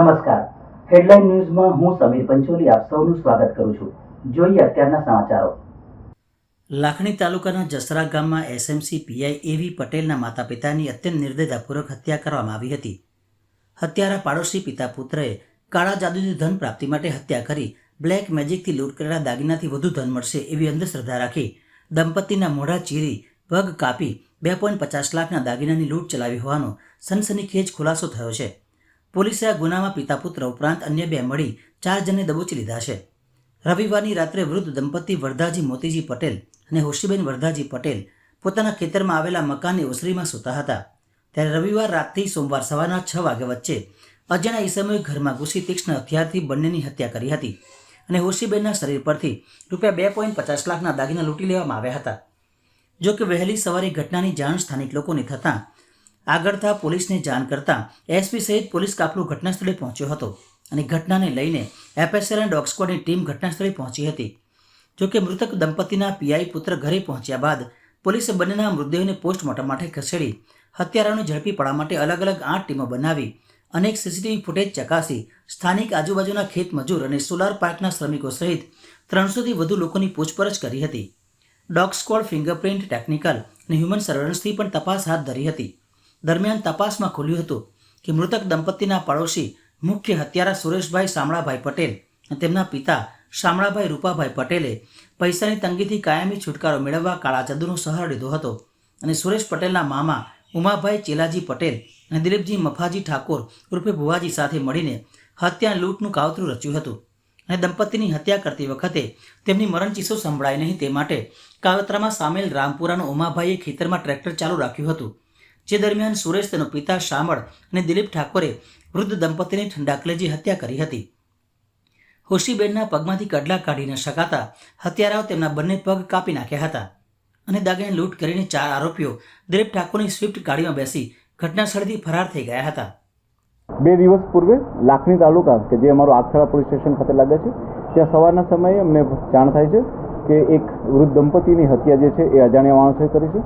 નમસ્કાર. હેડલાઇન ન્યૂઝમાં હું સમીર પંચોલી આપ સૌનું સ્વાગત કરું છું. જોઈએ અત્યારના સમાચારો. લાખણી તાલુકાના જસરા ગામમાં એસએમસી પીઆઈ એવી પટેલના માતા પિતાની અત્યંત નિર્દયતાપૂર્વક હત્યા કરવામાં આવી હતી. હત્યારા પાડોશી પિતા પુત્રએ કાળા જાદુની ધન પ્રાપ્તિ માટે હત્યા કરી બ્લેક મેજિકથી લૂંટ કરેલા દાગીનાથી વધુ ધન મળશે એવી અંધશ્રદ્ધા રાખી દંપતીના મોઢા ચીરી, પગ કાપી બે પોઈન્ટ પચાસ લાખના દાગીનાની લૂંટ ચલાવી હોવાનો સનસનીખેજ ખુલાસો થયો છે. પોલીસે આ ગુનામાં પિતા પુત્ર ઉપરાંત અન્ય બે મળી ચાર જણને દબોચી લીધા છે. રવિવારની રાત્રે વૃદ્ધ દંપતી વરધાજી મોતીજી પટેલ અને હોશીબેન વરધાજી પટેલ પોતાના ખેતરમાં આવેલા મકાનની ઓસરીમાં સૂતા હતા. ત્યારે રવિવાર રાતથી સોમવાર સવારના છ વાગ્યા વચ્ચે અજાણ્યા ઈસમોએ ઘરમાં ઘૂસી તીક્ષ્ણ હથિયારથી બંનેની હત્યા કરી હતી અને હોશીબેનના શરીર પરથી રૂપિયા બે પોઈન્ટ પચાસ લાખના દાગીના લૂંટી લેવામાં આવ્યા હતા. જો કે વહેલી સવારે ઘટનાની જાણ સ્થાનિક લોકોને થતાં આગળતા પોલીસને જાણ કરતાં એસપી સહિત પોલીસ કાફલો ઘટનાસ્થળે પહોંચ્યો હતો અને ઘટનાને લઈને એફએસએલ અને ડોગ સ્ક્વોડની ટીમ ઘટનાસ્થળે પહોંચી હતી. જોકે મૃતક દંપતીના પીઆઈ પુત્ર ઘરે પહોંચ્યા બાદ પોલીસે બંનેના મૃતદેહોને પોસ્ટમોર્ટમ માટે ખસેડી હત્યારાઓને ઝડપી પાડવા માટે અલગ અલગ આઠ ટીમો બનાવી અનેક સીસીટીવી ફૂટેજ ચકાસી સ્થાનિક આજુબાજુના ખેત મજૂર અને સોલાર પાર્કના શ્રમિકો સહિત ત્રણસોથી વધુ લોકોની પૂછપરછ કરી હતી. ડોગ સ્ક્વોડ ફિંગરપ્રિન્ટ ટેકનિકલ અને હ્યુમન સર્વેલન્સથી પણ તપાસ હાથ ધરી હતી. દરમિયાન તપાસમાં ખુલ્યું હતું કે મૃતક દંપતીના પડોશી મુખ્ય હત્યારા સુરેશભાઈ શામળાભાઈ પટેલ અને તેમના પિતા શામળાભાઈ રૂપાભાઈ પટેલે પૈસાની તંગીથી કાયમી છુટકારો મેળવવા કાળા જાદુનો સહારો લીધો હતો અને સુરેશ પટેલના મામા ઉમાભાઈ ચેલાજી પટેલ અને દિલીપજી મફાજી ઠાકોર ઉર્ફે ભુવાજી સાથે મળીને હત્યા લૂંટનું કાવતરું રચ્યું હતું અને દંપતીની હત્યા કરતી વખતે તેમની મરણચીસો સંભળાય નહીં તે માટે કાવતરામાં સામેલ રામપુરાનો ઉમાભાઈએ ખેતરમાં ટ્રેક્ટર ચાલુ રાખ્યું હતું. જે દરમિયાન સુરેશ તેનો પિતા શામળ અને દિલીપ ઠાકોરે વૃદ્ધ દંપતીની ઠંડાકલેજી હત્યા કરી હતી. હોશીબેનના પગમાંથી કડલા કાઢી ન શકાતા હત્યારાઓ તેમના બંને પગ કાપી નાખ્યા હતા અને દાગીને લૂંટ કરીને ચાર આરોપીઓ દિલીપ ઠાકોરની સ્વિફ્ટ ગાડીમાં બેસી ઘટના સ્થળેથી ફરાર થઈ ગયા હતા. બે દિવસ પૂર્વે લાખણી તાલુકા કે જે અમારું આખરા પોલીસ સ્ટેશન ખાતે લાગે છે, ત્યાં સવારના સમયે અમને જાણ થાય છે કે એક વૃદ્ધ દંપતીની હત્યા જે છે એ અજાણ્યા માણસોએ કરી છે.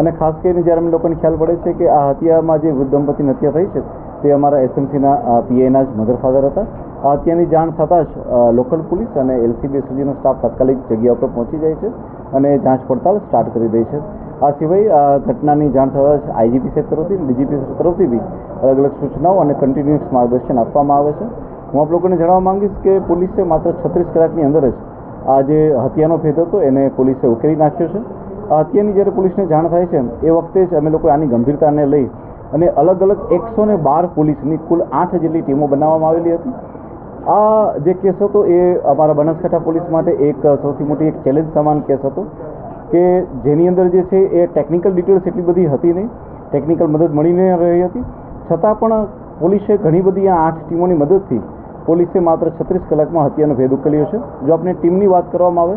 અને ખાસ કરીને જ્યારે અમે લોકોને ખ્યાલ પડે છે કે આ હત્યામાં જે વૃદ્ધ દંપતીની હત્યા થઈ છે, તે અમારા એસએમસીના પીઆઈના જ મધર ફાધર હતા. આ હત્યાની જાણ થતાં જ લોકલ પોલીસ અને એલસીબી એસઓજીનો સ્ટાફ તાત્કાલિક જગ્યા ઉપર પહોંચી જાય છે અને જાંચ પડતાલ સ્ટાર્ટ કરી દે છે. આ સિવાય આ ઘટનાની જાણ થતાં જ આઈજીપી સાહેબ તરફથી, ડીજીપી સાહેબ તરફથી બી અલગ અલગ સૂચનાઓ અને કન્ટિન્યુઅસ માર્ગદર્શન આપવામાં આવે છે. હું આપ લોકોને જણાવવા માંગીશ કે પોલીસે માત્ર છત્રીસ કલાકની અંદર જ આ જે હત્યાનો ભેદ હતો, એને પોલીસે ઉકેલી નાખ્યો છે. હત્યાની જ્યારે પોલીસને જાણ થાય છે, એ વખતે જ અમે લોકો આની ગંભીરતાને લઈ અને અલગ અલગ એકસો ને બાર પોલીસની કુલ આઠ જેટલી ટીમો બનાવવામાં આવેલી હતી. આ જે કેસ હતો, એ અમારા બનાસકાંઠા પોલીસ માટે એક સૌથી મોટી એક ચેલેન્જ સમાન કેસ હતો કે જેની અંદર જે છે, એ ટેકનિકલ ડિટેલ્સ એટલી બધી હતી નહીં, ટેકનિકલ મદદ મળી ન રહી હતી. છતાં પણ પોલીસે ઘણી બધી આ આઠ ટીમોની મદદથી પોલીસે માત્ર છત્રીસ કલાકમાં હત્યાનો ભેદ ઉકેલ્યો છે. જો આપણે ટીમની વાત કરવામાં આવે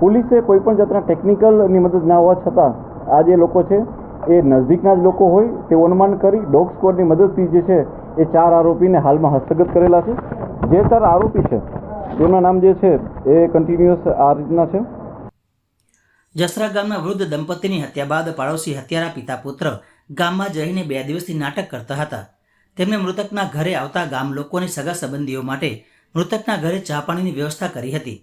પોલીસે કોઈપણ જાતના ટેકનિકલની મદદ ના હોવા છતાં આ જે લોકો છે, એ નજદીકના જ લોકો હોય તે અનુમાન કરી ડોગ સ્ક્વોડની મદદથી જે છે, એ ચાર આરોપીને હાલમાં હસ્તગત કરેલા છે. જે ચાર આરોપી છે, તેમના નામ જે છે, એ કન્ટિન્યુઅસ આ રીતના છે. જસરા ગામના વૃદ્ધ દંપતીની હત્યા બાદ પાડોશી હત્યારા પિતા પુત્ર ગામમાં જઈને બે દિવસથી નાટક કરતા હતા. તેમણે મૃતકના ઘરે આવતા ગામ લોકોની સગા સંબંધીઓ માટે મૃતકના ઘરે ચા પાણીની વ્યવસ્થા કરી હતી.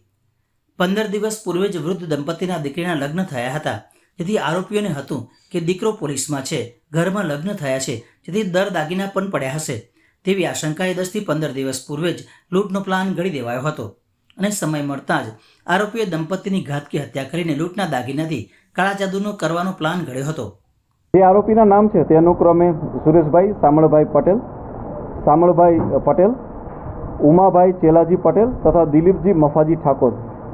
પંદર દિવસ પૂર્વે જ વૃદ્ધ દંપતીના દીકરીના લગ્ન થયા હતા. જેથી આરોપીઓને હતું કે દીકરો પોલીસમાં છે, ઘરમાં લગ્ન થયા છે, જેથી દર દાગીના પણ પડ્યા હશે. તેવી આશંકાએ દસથી પંદર દિવસ પૂર્વે જ લૂંટનો પ્લાન ઘડી દેવાયો હતો. અને સમય મળતા જ આરોપીએ દંપતીની ઘાતકી હત્યા કરીને લૂંટના દાગીનાથી કાળા જાદુનો કરવાનો પ્લાન ઘડ્યો હતો. જે આરોપીના નામ છે તે અનુક્રમે સુરેશભાઈ, સામળભાઈ પટેલ સામળભાઈ પટેલ, ઉમાભાઈ ચેલાજી પટેલ તથા દિલીપજી મફાજી ઠાકોર.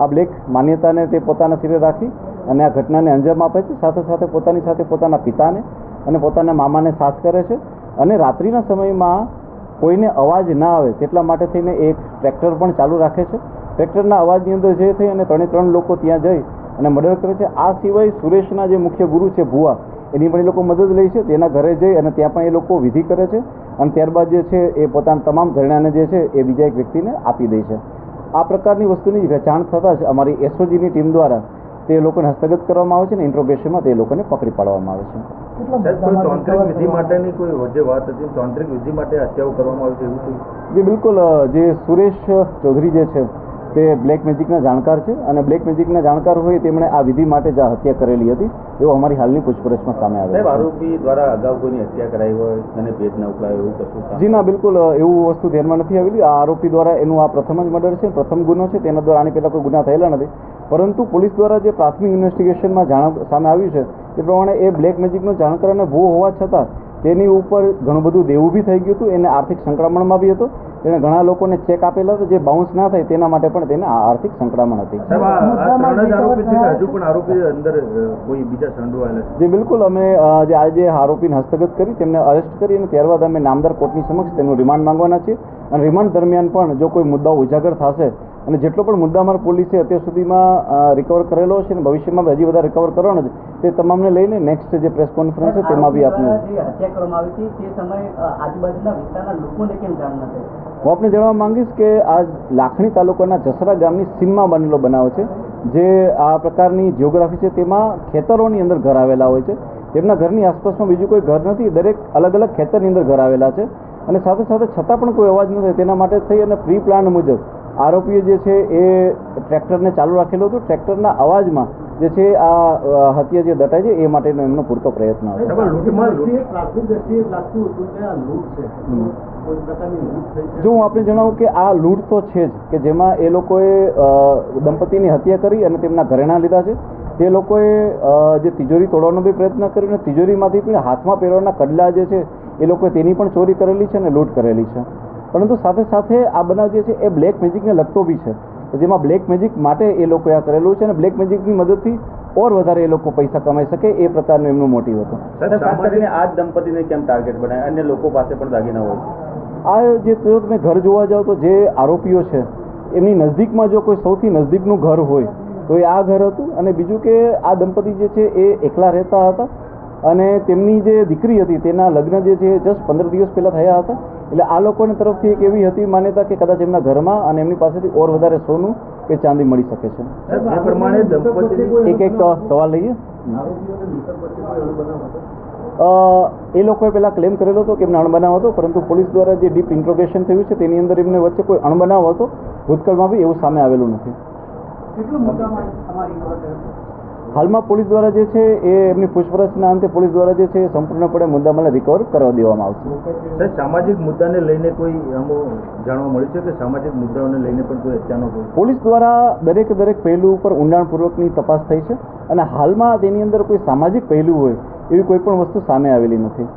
આ બ્લેક માન્યતાને તે પોતાના સિરે રાખી અને આ ઘટનાને અંજામ આપે છે. સાથે સાથે પોતાની સાથે પોતાના પિતાને અને પોતાના મામાને સાથ કરે છે. અને રાત્રિના સમયમાં કોઈને અવાજ ના આવે તેટલા માટે થઈને એક ટ્રેક્ટર પણ ચાલુ રાખે છે. ટ્રેક્ટરના અવાજની અંદર જે થઈ અને ત્રણે ત્રણ લોકો ત્યાં જઈ અને મર્ડર કરે છે. આ સિવાય સુરેશના જે મુખ્ય ગુરુ છે ભુવા, એની પણ એ લોકો મદદ લે છે. તેના ઘરે જઈ અને ત્યાં પણ એ લોકો વિધિ કરે છે. અને ત્યારબાદ જે છે એ પોતાના તમામ ઘરેણાને જે છે એ બીજા એક વ્યક્તિને આપી દે છે. આ પ્રકારની વસ્તુની વેચાણ થતાં જ અમારી એસઓજીની ટીમ દ્વારા તે લોકોને હસ્તગત કરવામાં આવે છે અને ઇન્ટ્રોગેશનમાં તે લોકોને પકડી પાડવામાં આવે છે. સાહેબ તાંત્રિક વિધિ માટેની કોઈ જે વાત હતી તાંત્રિક વિધિ માટે હત્યાઓ કરવામાં આવી છે જે બિલકુલ જે સુરેશ ચૌધરી જે છે તે બ્લેક મેજિકના જાણકાર છે અને બ્લેક મેજિકના જાણકાર હોય તેમણે આ વિધિ માટે જ હત્યા કરેલી હતી એવું અમારી હાલની પૂછપરછમાં સામે આવે આરોપી દ્વારા અગાઉ કોઈની હત્યા કરાઈ હોય અને પેટ ન ઉકળાય એવું કશું જી ના બિલકુલ એવું વસ્તુ ધ્યાનમાં નથી આવેલી. આ આરોપી દ્વારા એનું આ પ્રથમ જ મર્ડર છે પ્રથમ ગુનો છે તેના દ્વારા આની પહેલાં કોઈ ગુના થયેલા નથી. પરંતુ પોલીસ દ્વારા જે પ્રાથમિક ઇન્વેસ્ટિગેશનમાં જાણ સામે આવ્યું છે એ પ્રમાણે એ બ્લેક મેજિકનો જાણકાર અને ભૂ હોવા છતાં તેની ઉપર ઘણું બધું દેવું બી થઈ ગયું હતું એને આર્થિક સંકળામણમાં બી હતો તેણે ઘણા લોકોને ચેક આપેલા હતા જે બાઉન્સ ના થાય તેના માટે પણ તેને આર્થિક સંકળામણ હતી. જ આરોપી છે કે હજુ પણ આરોપી અંદર અ, કોઈ બીજા સંડોવાયેલા છે? જે બિલકુલ. અમે જે આજે આરોપીને હસ્તગત કરી તેમને અરેસ્ટ કરી અને ત્યારબાદ અમે નામદાર કોર્ટની સમક્ષ તેમનું રિમાન્ડ માંગવાના છીએ. અને રિમાન્ડ દરમિયાન પણ જો કોઈ મુદ્દાઓ ઉજાગર થશે અને જેટલો પણ મુદ્દામાર પોલીસે અત્યાર સુધીમાં રિકવર કરેલો છે અને ભવિષ્યમાં હજી વધારે રિકવર કરવાનો છે તે તમામને લઈને નેક્સ્ટ જે પ્રેસ કોન્ફરન્સ છે તેમાં બી આપને હત્યા કરવામાં આવી હતી તે સમયે આજુબાજુના વિસ્તારના લોકોને કેમ જાણ ન થઈ? હું આપને જણાવવા માંગીશ કે આ લાખણી તાલુકાના જસરા ગામની સીમમાં બનેલો બનાવ છે, જે આ પ્રકારની જિયોગ્રાફી છે તેમાં ખેતરોની અંદર ઘર આવેલા હોય છે. તેમના ઘરની આસપાસમાં બીજું કોઈ ઘર નથી, દરેક અલગ અલગ ખેતરની અંદર ઘર આવેલા છે. અને સાથે સાથે છતાં પણ કોઈ અવાજ ન થાય, તેના માટે થઈ અને પ્રી પ્લાન મુજબ આરોપીએ જે છે એ ટ્રેક્ટરને ચાલુ રાખેલું હતું. ટ્રેક્ટરના અવાજમાં જે છે આ હત્યા જે દટાય છે એ માટેનો એમનો પૂરતો પ્રયત્ન હતો. સાહેબ આ લૂંટમાં લૂંટ- પ્રાથમિક દ્રષ્ટિએ લાગતું હતું કે આ લૂંટ છે. હમ. કોઈ પ્રકારની લૂંટ થઈ છે. જો હું આપને જણાવું કે આ લૂંટ તો છે જ કે જેમાં એ લોકોએ દંપતીની હત્યા કરી અને તેમના ઘરેણાં લીધા છે. તે લોકોએ જે તિજોરી તોડવાનો બી પ્રયત્ન કર્યો અને તિજોરીમાંથી પણ હાથમાં પહેરવાના કડલા જે છે એ લોકોએ તેની પણ ચોરી કરેલી છે અને લૂંટ કરેલી છે. પરંતુ સાથે સાથે આ બનાવ જે છે એ બ્લેક મેજિકને લગતો બી છે. જેમાં બ્લેક મેજિક માટે એ લોકોએ આ કરેલું છે અને બ્લેક મેજિકની મદદથી ઓર વધારે એ લોકો પૈસા કમાઈ શકે એ પ્રકારનું એમનું મોટિવ હતું. ખાસ કરીને આ દંપતીને કેમ ટાર્ગેટ બનાવે અન્ય લોકો પાસે પણ દાગીના હોય છે. આ જે જો તમે ઘર જોવા જાઓ તો જે આરોપીઓ છે એમની નજદીકમાં જો કોઈ સૌથી નજદીકનું ઘર હોય તો એ આ ઘર હતું અને બીજું કે આ દંપતી જે છે એ એકલા રહેતા હતા અને તેમની જે દીકરી હતી તેના લગ્ન જે છે જસ્ટ પંદર દિવસ પહેલાં થયા હતા. એટલે આ લોકોની તરફથી એક એવી હતી માન્યતા કે કદાચ એમના ઘરમાં અને એમની પાસેથી ઓર વધારે સોનું કે ચાંદી મળી શકે છે. એક એક સવાલ લઈએ. એ લોકોએ પહેલા ક્લેમ કરેલો હતો કે એમને અણબનાવ હતો પરંતુ પોલીસ દ્વારા જે ડીપ ઇન્ટ્રોગેશન થયું છે તેની અંદર એમને વચ્ચે કોઈ અણબનાવ હતો. ભૂતકાળમાં બી એવું સામે આવેલું નથી. હાલમાં પોલીસ દ્વારા જે છે એ એમની પૂછપરછના અંતે પોલીસ દ્વારા જે છે સંપૂર્ણપણે મુદ્દામાલને રિકવર કરવા દેવામાં આવશે. સર સામાજિક મુદ્દાને લઈને કોઈ જાણવા મળ્યું છે કે સામાજિક મુદ્દાઓને લઈને પણ કોઈ હત્યાનો પોલીસ દ્વારા દરેક દરેક પહેલું ઉપર ઊંડાણપૂર્વકની તપાસ થઈ છે અને હાલમાં તેની અંદર કોઈ સામાજિક પહેલું હોય એવી કોઈ પણ વસ્તુ સામે આવેલી નથી.